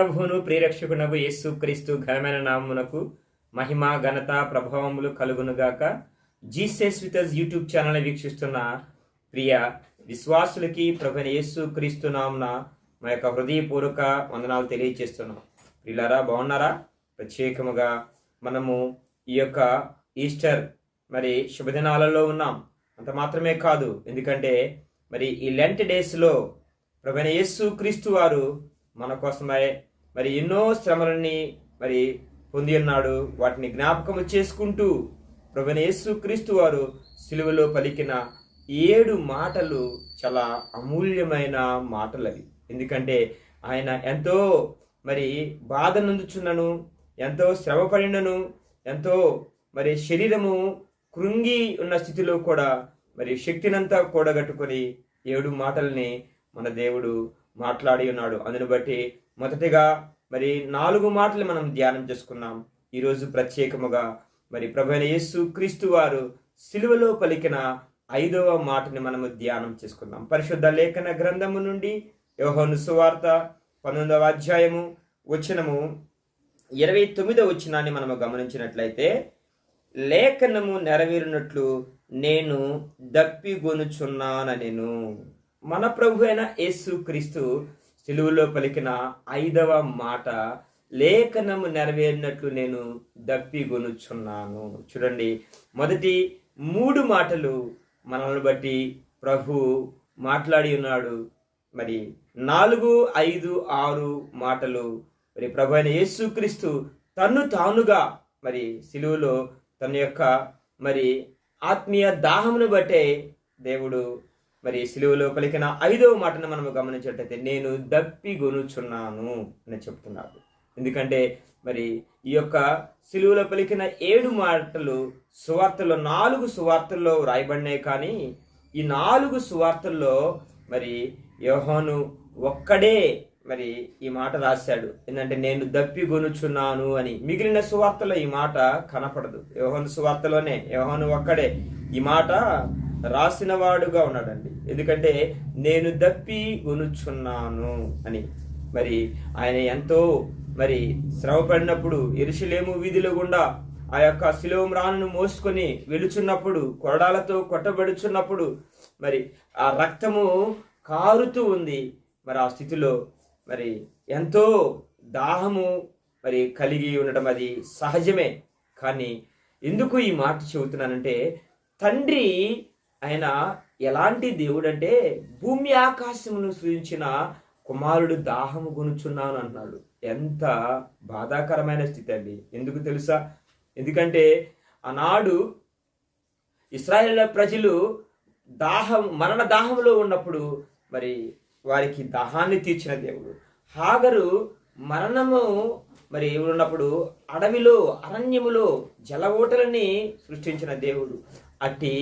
ప్రభువును ప్రియరక్షకునకు యేసు క్రీస్తు ఘనమైన నామమునకు మహిమ ఘనత ప్రభావములు కలుగునుగాక. జీసెస్ వితస్ యూట్యూబ్ ఛానల్ వీక్షిస్తున్న ప్రియ విశ్వాసులకి ప్రభుని యేసు క్రీస్తు నామున మా యొక్క హృదయపూర్వక వందనాలు తెలియజేస్తున్నాం ప్రియులారా బాగున్నారా? ప్రత్యేకముగా మనము ఈ యొక్క ఈస్టర్ మరి శుభదినాలలో ఉన్నాం. అంత మాత్రమే కాదు ఎందుకంటే మరి ఈ లెంట్ డేస్లో ప్రభుణ యేసు క్రీస్తు వారు మన కోసమై మరి ఎన్నో శ్రమలని మరి పొంది ఉన్నాడు. వాటిని జ్ఞాపకము చేసుకుంటూ ప్రభునేసు క్రీస్తు వారు సిలువలో పలికిన ఏడు మాటలు చాలా అమూల్యమైన మాటలు అవి ఎందుకంటే ఆయన ఎంతో మరి బాధ నందుచున్నను ఎంతో శ్రమపడినను ఎంతో మరి శరీరము కృంగి ఉన్న స్థితిలో కూడా మరి శక్తినంతా కూడగట్టుకొని ఏడు మాటల్ని మన దేవుడు మాట్లాడి ఉన్నాడు. అందుని బట్టి మొదటిగా మరి నాలుగు మాటలు మనం ధ్యానం చేసుకున్నాం. ఈరోజు ప్రత్యేకముగా మరి ప్రభుణ యేసు క్రీస్తు వారు సిలువలో పలికిన ఐదవ మాటని మనము ధ్యానం చేసుకుందాం పరిశుద్ధ లేఖన గ్రంథము నుండి యోహోను సువార్త పంతొమ్మిదవ అధ్యాయము వచనము ఇరవై తొమ్మిదవ వచనాన్ని మనము గమనించినట్లయితే లేఖనము నెరవేరినట్లు నేను దప్పిగొనుచున్నానెను మన ప్రభు అయిన యేసు క్రీస్తు సిలువలో పలికిన ఐదవ మాట లేఖనము నెరవేరినట్లు నేను దప్పిగొనుచున్నాను చూడండి మొదటి మూడు మాటలు మనల్ని బట్టి ప్రభు మాట్లాడి ఉన్నాడు. మరి నాలుగు ఐదు ఆరు మాటలు మరి ప్రభు అయిన యేసుక్రీస్తు తన్ను తానుగా మరి సిలువలో తన యొక్క మరి ఆత్మీయ దాహమును బట్టే దేవుడు మరి సిలువలో పలికిన ఐదవ మాటను మనం గమనించేటైతే నేను దప్పి గొనుచున్నాను అని చెప్తున్నాడు. ఎందుకంటే మరి ఈ యొక్క సిలువలో పలికిన ఏడు మాటలు సువార్తల్లో నాలుగు సువార్తల్లో వ్రాయబడినాయి. కానీ ఈ నాలుగు సువార్తల్లో మరి యోహోను ఒక్కడే మరి ఈ మాట రాశాడు. ఏంటంటే నేను దప్పిగొనుచున్నాను అని. మిగిలిన సువార్తలో ఈ మాట కనపడదు. యోహోను సువార్తలోనే యోహోను ఒక్కడే ఈ మాట రాసినవాడుగా ఉన్నాడండి. ఎందుకంటే నేను దప్పి గొనుచున్నాను అని. మరి ఆయన ఎంతో మరి శ్రమపడినప్పుడు ఎరుషులేము వీధిలో గుండా ఆ యొక్క శిలోం రాణును మోసుకొని వెలుచున్నప్పుడు కొరడాలతో కొట్టబడుచున్నప్పుడు మరి ఆ రక్తము కారుతూ ఉంది. మరి ఆ స్థితిలో మరి ఎంతో దాహము మరి కలిగి ఉండటం అది సహజమే. కానీ ఎందుకు ఈ మాట చెబుతున్నానంటే తండ్రి ఆయన ఎలాంటి దేవుడు అంటే భూమి ఆకాశమును సృజించిన కుమారుడు దాహము కొనుచున్నాను అన్నాడు. ఎంత బాధాకరమైన స్థితి అండి. ఎందుకు తెలుసా? ఎందుకంటే ఆనాడు ఇస్రాయేల్ ప్రజలు దాహం మరణ దాహంలో ఉన్నప్పుడు మరి వారికి దాహాన్ని తీర్చిన దేవుడు. హాగరు మరణము మరి ఉన్నప్పుడు అడవిలో అరణ్యములో జల ఓటలని సృష్టించిన దేవుడు. అట్టి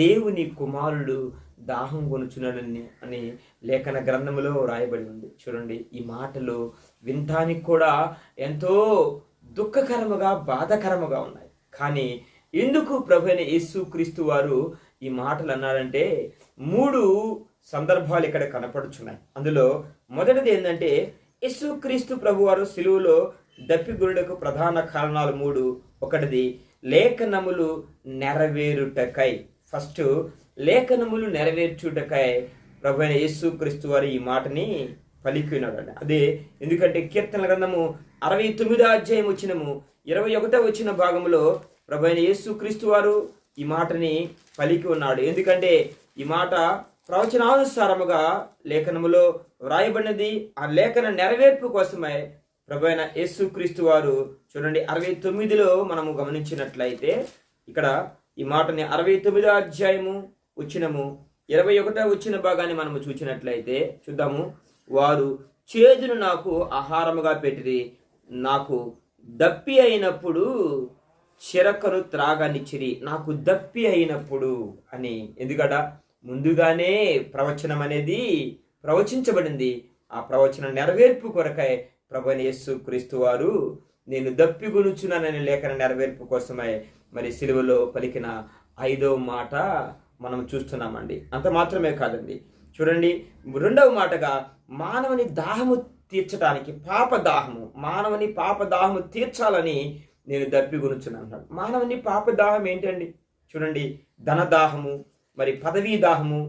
దేవుని కుమారుడు దాహం కొనుచున్నాడని అని లేఖన గ్రంథములో రాయబడి ఉంది. చూడండి ఈ మాటలు వినటానికి కూడా ఎంతో దుఃఖకరముగా బాధకరముగా ఉన్నాయి. కానీ ఎందుకు ప్రభు అయిన యేసు క్రీస్తు వారు ఈ మాటలు అన్నారంటే మూడు సందర్భాలు ఇక్కడ కనపడుచున్నాయి. అందులో మొదటిది ఏంటంటే యేసు క్రీస్తు ప్రభు వారు సిలువలో దప్పిగురుడకు ప్రధాన కారణాలు మూడు. ఒకటిది లేఖనములు నెరవేరుటకై. ఫస్ట్ లేఖనములు నెరవేర్చుటకై ప్రభు అయిన యేసు క్రీస్తు వారు ఈ మాటని పలికినాడు అదే ఎందుకంటే కీర్తన గ్రంథము అరవై తొమ్మిదో అధ్యాయం వచ్చినము ఇరవై ఒకటో వచ్చిన భాగంలో ప్రభు అయిన యేసు క్రీస్తు వారు ఈ మాటని పలికి ఉన్నాడు. ఎందుకంటే ఈ మాట ప్రవచనానుసారముగా లేఖనములో వ్రాయబడినది ఆ లేఖన నెరవేర్పు కోసమే ప్రభు అయిన వారు చూడండి అరవై తొమ్మిదిలో మనము గమనించినట్లయితే ఇక్కడ ఈ మాటని అరవై తొమ్మిదో అధ్యాయము వచ్చినము ఇరవై ఒకటో వచ్చిన భాగాన్ని మనము చూసినట్లయితే చూద్దాము. వారు చేదును నాకు ఆహారముగా పెట్టిరి నాకు దప్పి అయినప్పుడు చిరకను త్రాగనిచ్చిరి నాకు దప్పి అయినప్పుడు అని. ఎందుకట? ముందుగానే ప్రవచనం అనేది ప్రవచించబడింది. ఆ ప్రవచన నెరవేర్పు కొరకై ప్రభుని యేసు క్రీస్తు వారు నేను దప్పిగునుచున్నానని లేఖన నెరవేర్పు కోసమై మరి సిలువలో పలికిన ఐదవ మాట మనం చూస్తున్నామండి. అంత మాత్రమే కాదండి. చూడండి రెండవ మాటగా మానవుని దాహము తీర్చడానికి పాపదాహము మానవుని పాప దాహము తీర్చాలని నేను దప్పిగొనుచున్నాను అన్నాడు మానవుని పాపదాహం ఏంటండి? చూడండి ధన దాహము మరి పదవీ దాహము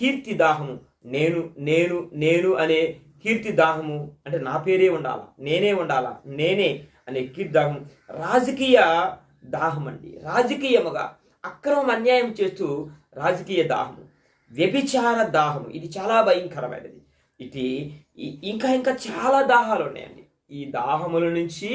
కీర్తి దాహము నేను నేను నేను అనే కీర్తి దాహము అంటే నా పేరే ఉండాలా? నేనే ఉండాలా? నేనే అనే కీర్తి దాహం రాజకీయ దాహం అండి రాజకీయముగా అక్రమం అన్యాయం చేస్తూ రాజకీయ దాహము. వ్యభిచార దాహము. ఇది చాలా భయంకరమైనది. ఇది ఇంకా ఇంకా చాలా దాహాలు ఉన్నాయండి. ఈ దాహముల నుంచి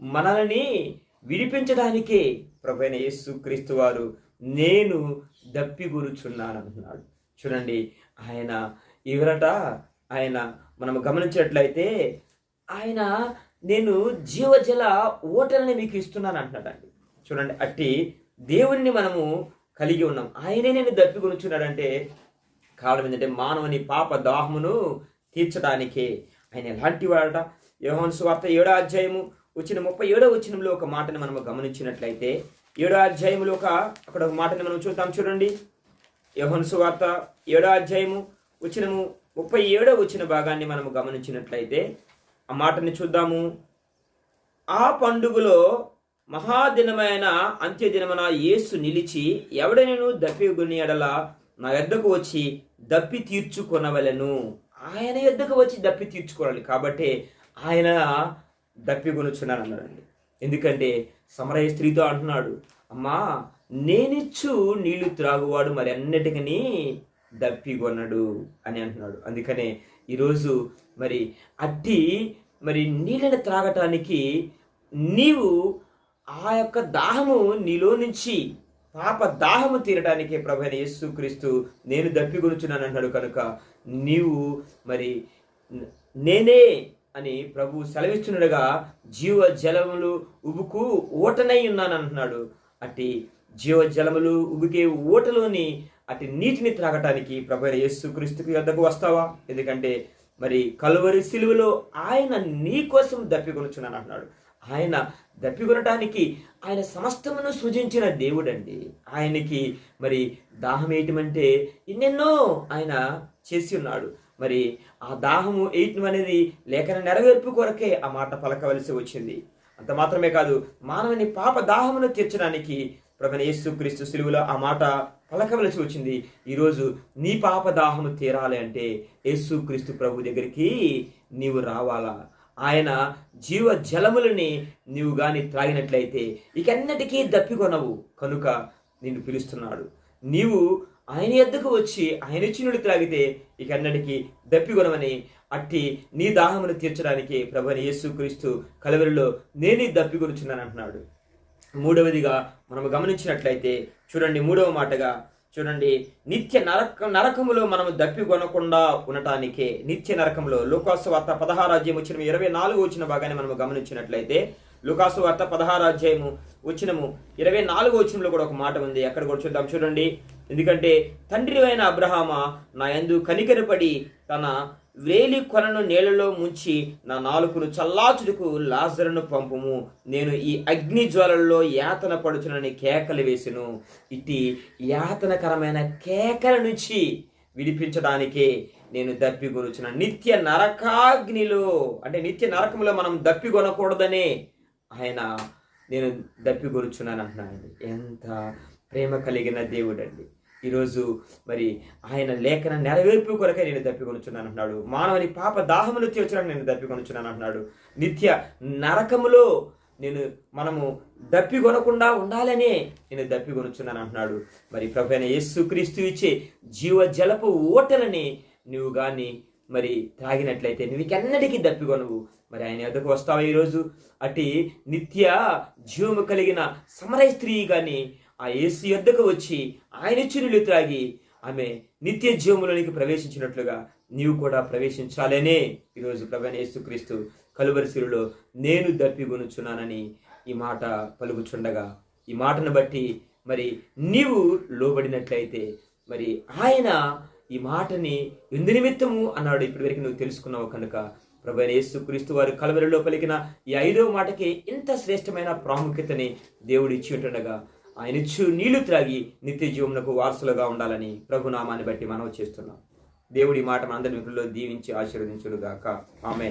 మనల్ని విడిపించడానికే ప్రభైన యేసు క్రీస్తు వారు నేను దప్పిగూరుచున్నాను అంటున్నాడు. చూడండి ఆయన ఇవరట ఆయన మనం గమనించినట్లయితే ఆయన నేను జీవజల ఓటల్ని మీకు ఇస్తున్నాను అంటున్నాడండి. చూడండి అట్టి దేవుణ్ణి మనము కలిగి ఉన్నాం. ఆయనే నేను దప్పిగొనుచున్నాడంటే కారణం ఏంటంటే మానవుని పాప దాహమును తీర్చడానికే. ఆయన ఎలాంటి వాడట? యోహన్ సువార్త ఏడో అధ్యాయము వచ్చిన ముప్పై ఏడో వచ్చినంలో ఒక మాటని మనం గమనించినట్లయితే ఏడో అధ్యాయములో ఒక అక్కడ ఒక మాటని మనం చూద్దాం చూడండి. యోహన్ సువార్త ఏడో అధ్యాయము వచ్చినము ముప్పై ఏడో వచ్చిన భాగాన్ని మనము గమనించినట్లయితే ఆ మాటని చూద్దాము. ఆ పండుగలో మహాదినమైన అంత్యదినమున యేసు నిలిచి ఎవడనూ దప్పిగుని ఎడల నా యొద్దకు వచ్చి దప్పి తీర్చుకొనవలను. ఆయన యొద్దకు వచ్చి దప్పి తీర్చుకోవాలి కాబట్టి ఆయన దప్పిగొనుచున్నాను అన్నాడండి ఎందుకంటే సమరయ స్త్రీతో అంటున్నాడు అమ్మా నేనిచ్చు నీళ్ళు త్రాగువాడు మరి డప్పి కొనడు అని అంటున్నాడు. అందుకనే ఈరోజు మరి అట్టి మరి నీళ్ళని త్రాగటానికి నీవు ఆ యొక్క దాహము నీలో నుంచి పాప దాహము తీరడానికి ప్రభైన యేసు క్రీస్తు నేను దప్పిగొనుచున్నాను అన్నాడు కనుక నీవు మరి నేనే అని ప్రభు సెలవిస్తున్నాడుగా జీవ జలములు ఉబుకు ఓటనై ఉన్నాను అంటున్నాడు. అట్టి జీవ జలములు ఉబుకే ఓటలోని అటు నీటిని త్రాగటానికి ప్రభు యేసు క్రీస్తుకి వద్దకు వస్తావా? ఎందుకంటే మరి కలువరి సిలువలో ఆయన నీ కోసం దప్పికొనుచున్నాను అంటున్నాడు. ఆయన దప్పికొనటానికి ఆయన సమస్తమును సృజించిన దేవుడండి. ఆయనకి మరి దాహం వేయటమంటే ఎన్నెన్నో ఆయన చేసి ఉన్నాడు. మరి ఆ దాహము వేయటం అనేది లేఖన నెరవేర్పు కొరకే ఆ మాట పలకవలసి వచ్చింది. అంత మాత్రమే కాదు మానవుని పాప దాహమును తీర్చడానికి ప్రభుని యేసుక్రీస్తు సిలువలో ఆ మాట పలకవలసి వచ్చింది ఈరోజు నీ పాపదాహము తీరాలి అంటే యేసుక్రీస్తు ప్రభు దగ్గరికి నీవు రావాలా? ఆయన జీవ జలములని నీవు కానీ త్రాగినట్లయితే ఇకన్నటికీ దప్పికొనవు కనుక నిన్ను పిలుస్తున్నాడు. నీవు ఆయన ఎద్దకు వచ్చి ఆయన చిన్నుడు త్రాగితే ఇకన్నటికీ దప్పికొనమని అట్టి నీ దాహమును తీర్చడానికి ప్రభుని యేసుక్రీస్తు కలవరిలో నేనే దప్పికొనుచున్నాను అంటున్నాడు మూడవదిగా మనం గమనించినట్లయితే చూడండి మూడవ మాటగా చూడండి నిత్య నరక నరకములో మనం దప్పి కొనకుండా ఉండటానికే నిత్య నరకంలో లోకాసు వార్త పదహారాజ్యం వచ్చిన ఇరవై నాలుగు వచ్చిన భాగాన్ని మనం గమనించినట్లయితే లుకాసు వార్త పదహారాధ్యాయము వచ్చినము ఇరవై నాలుగు వచ్చినలో కూడా ఒక మాట ఉంది. అక్కడ కూడా చూద్దాం. చూడండి ఎందుకంటే తండ్రి అయిన అబ్రహామ నా యందు కనికరపడి తన వేలి కొనను నీళ్ళలో ముంచి నా నాలుకను చల్లాచుడుకు లాజరును పంపుము. నేను ఈ అగ్ని జ్వాలల్లో యాతన పడుచునని కేకలు వేసెను. ఇట్టి యాతనకరమైన కేకల నుంచి విడిపించడానికే నేను దప్పిగొనుచున్న నిత్య నరకాగ్నిలో అంటే నిత్య నరకంలో మనం దప్పిగొనకూడదనే ఆయన నేను దప్పిగొనుచున్నాను అంటున్నాను ఎంత ప్రేమ కలిగిన దేవుడండి. ఈరోజు మరి ఆయన లేఖన నెరవేర్పు కొరకే నేను దప్పికొనుచున్నాను అంటున్నాడు. మానవుని పాప దాహములు తీర్చడానికి నేను దప్పికొనుచున్నాను అంటున్నాడు. నిత్య నరకములో నేను మనము దప్పి కొనకుండా ఉండాలనే నేను దప్పి కొనుచున్నాను అంటున్నాడు. మరి ప్రభు అయిన యేసుక్రీస్తు ఇచ్చే జీవ జలపు ఓటలని నువ్వు కానీ మరి తాగినట్లయితే నీకెన్నటికీ దప్పి దప్పికొనవు. మరి ఆయన ఎదుకు వస్తావా ఈరోజు? అటు నిత్య జీవము కలిగిన సమరయ స్త్రీ కానీ ఆ యేసు యొద్దకు వచ్చి ఆయన చిరులు త్రాగి ఆమె నిత్య జీవములోనికి ప్రవేశించినట్లుగా నీవు కూడా ప్రవేశించాలనే ఈరోజు ప్రభాని యేసుక్రీస్తు కలువరిశిరులో నేను దప్పిగొనుచున్నానని ఈ మాట పలుకుచుండగా ఈ మాటను బట్టి మరి నీవు లోబడినట్లయితే మరి ఆయన ఈ మాటని ఎందు నిమిత్తము అన్నాడు. ఇప్పటివరకు నువ్వు తెలుసుకున్నావు కనుక ప్రభు యేసు క్రీస్తు వారి కలవరిలో పలికిన ఈ ఐదవ మాటకి ఇంత శ్రేష్టమైన ప్రాముఖ్యతని దేవుడు ఇచ్చి ఉంటుండగా ఆయన ఇచ్చు నీళ్ళు త్రాగి నిత్య జీవములకు వారసులుగా ఉండాలని ప్రభునామాన్ని బట్టి మనం చేస్తున్నాం. దేవుడి మాట మనందరి మిత్రుల్లో దీవించి ఆశీర్వదించుడుగాక ఆమె